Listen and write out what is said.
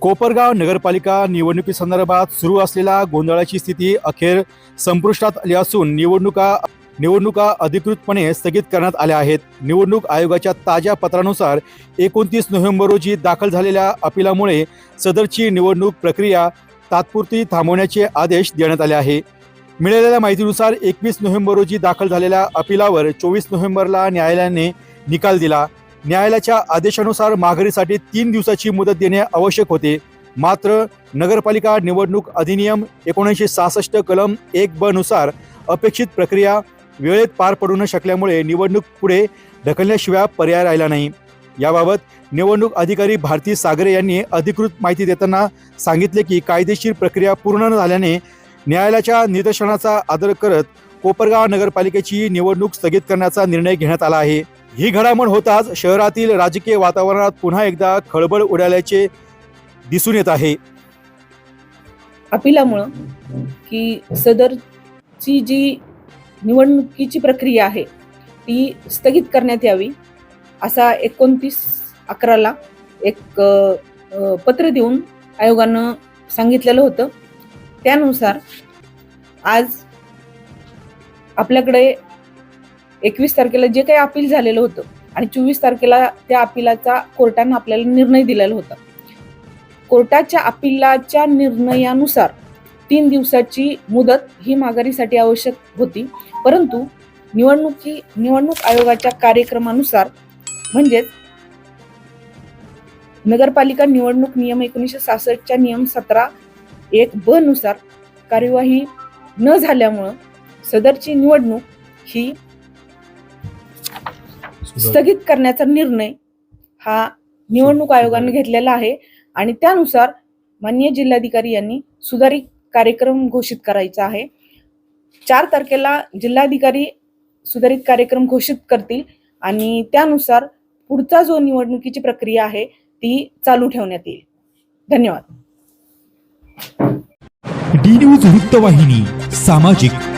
कोपरगाव नगरपालिका निवडणुकीसंदर्भात सुरू असलेल्या गोंधळाची स्थिती अखेर संपुष्टात आली असून निवडणुका निवडणुका अधिकृतपणे स्थगित करण्यात आल्या आहेत. निवडणूक आयोगाच्या ताज्या पत्रानुसार एकोणतीस नोव्हेंबर रोजी दाखल झालेल्या अपिलामुळे सदरची निवडणूक प्रक्रिया तात्पुरती थांबवण्याचे आदेश देण्यात आले आहे. मिळालेल्या माहितीनुसार एकवीस नोव्हेंबर रोजी दाखल झालेल्या अपिलावर चोवीस नोव्हेंबरला न्यायालयाने निकाल दिला. न्यायालयाच्या आदेशानुसार माघारीसाठी तीन दिवसाची मुदत देणे आवश्यक होते. मात्र नगरपालिका निवडणूक अधिनियम एकोणीसशे सहासष्ट कलम एक ब नुसार अपेक्षित प्रक्रिया वेळेत पार पडू न शकल्यामुळे निवडणूक पुढे ढकलण्याशिवाय पर्याय राहिला नाही. याबाबत निवडणूक अधिकारी भारती सागरे यांनी अधिकृत माहिती देताना सांगितले की कायदेशीर प्रक्रिया पूर्ण न झाल्याने न्यायालयाच्या निदर्शनाचा आदर करत कोपरगाव नगरपालिकेची निवडणूक स्थगित करण्याचा निर्णय घेण्यात आला आहे. ही घडामोड होताच शहरातील राजकीय वातावरणात पुन्हा एकदा खळबळ उडाल्याचे दिसून येत आहे. अपिलामुळं की सदरची जी निवडणुकीची प्रक्रिया आहे ती स्थगित करण्यात यावी असा एकोणतीस अकराला एक पत्र देऊन आयोगानं सांगितलेलं होतं. त्यानुसार आज आपल्याकडे एकवीस तारखेला जे काही अपील झालेलं होतं आणि चोवीस तारखेला त्या अपिलाचा कोर्टानं आपल्याला निर्णय दिलेला होता. कोर्टाच्या अपिलाच्या निर्णयानुसार तीन दिवसाची मुदत ही माघारीसाठी आवश्यक होती. परंतु निवडणुकी निवडणूक आयोगाच्या कार्यक्रमानुसार म्हणजेच नगरपालिका निवडणूक नियम एकोणीसशे सहासष्टच्या नियम सतरा एक ब नुसार कार्यवाही न झाल्यामुळं सदरची निवडणूक ही स्थगित करण्याचा निर्णय हा निवडणूक आयोगाने घेतलेला आहे. आणि त्यानुसार माननीय जिल्हाधिकारी यांनी सुधारित कार्यक्रम घोषित करायचा आहे. चार तारखेला जिल्हाधिकारी सुधारित कार्यक्रम घोषित करतील आणि त्यानुसार पुढचा जो निवडणुकीची प्रक्रिया आहे ती चालू ठेवण्यात येईल. धन्यवाद. डी न्यूज वृत्तवाहिनी सामाजिक